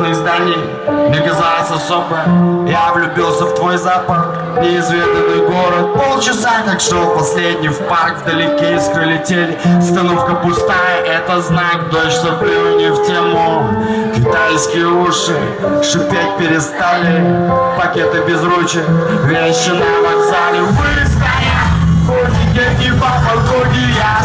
офисных зданий Мне казалось особо Я влюбился в твой запах Неизведанный город. Полчаса как шел последний в парк Вдалеке искры летели. Остановка пустая, это знак Дождь соплю не в тему. Китайские уши Шипеть перестали. Пакеты без ручек Вещи на вокзале. Выстоя Хоть не по погоде Я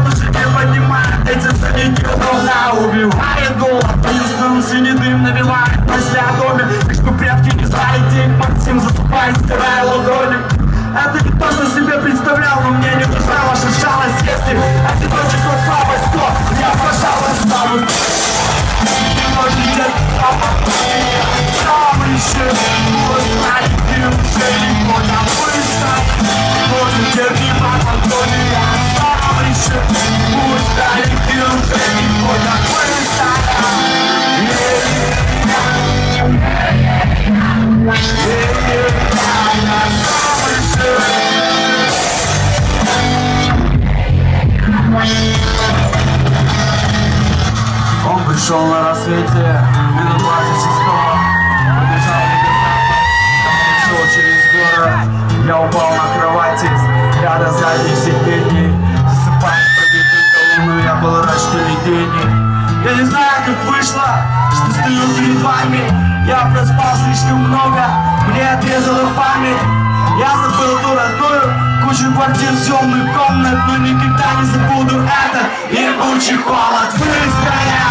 Не понимает, этим самим неудобно Убивает голод, поясным синий дым навевает мысли о доме Пришел на рассвете минут 26 Побежал Шел через город Я упал на кровати Рядом задних сидений Засыпая в пробитую колонну Я был рад, что денег Я не знаю, как вышло Что стою перед вами. Я проспал слишком много Мне отрезала память. Я забыл ту родную Кучу квартир, съемных комнат Но никогда не забуду это. Ебучий холод Выстоял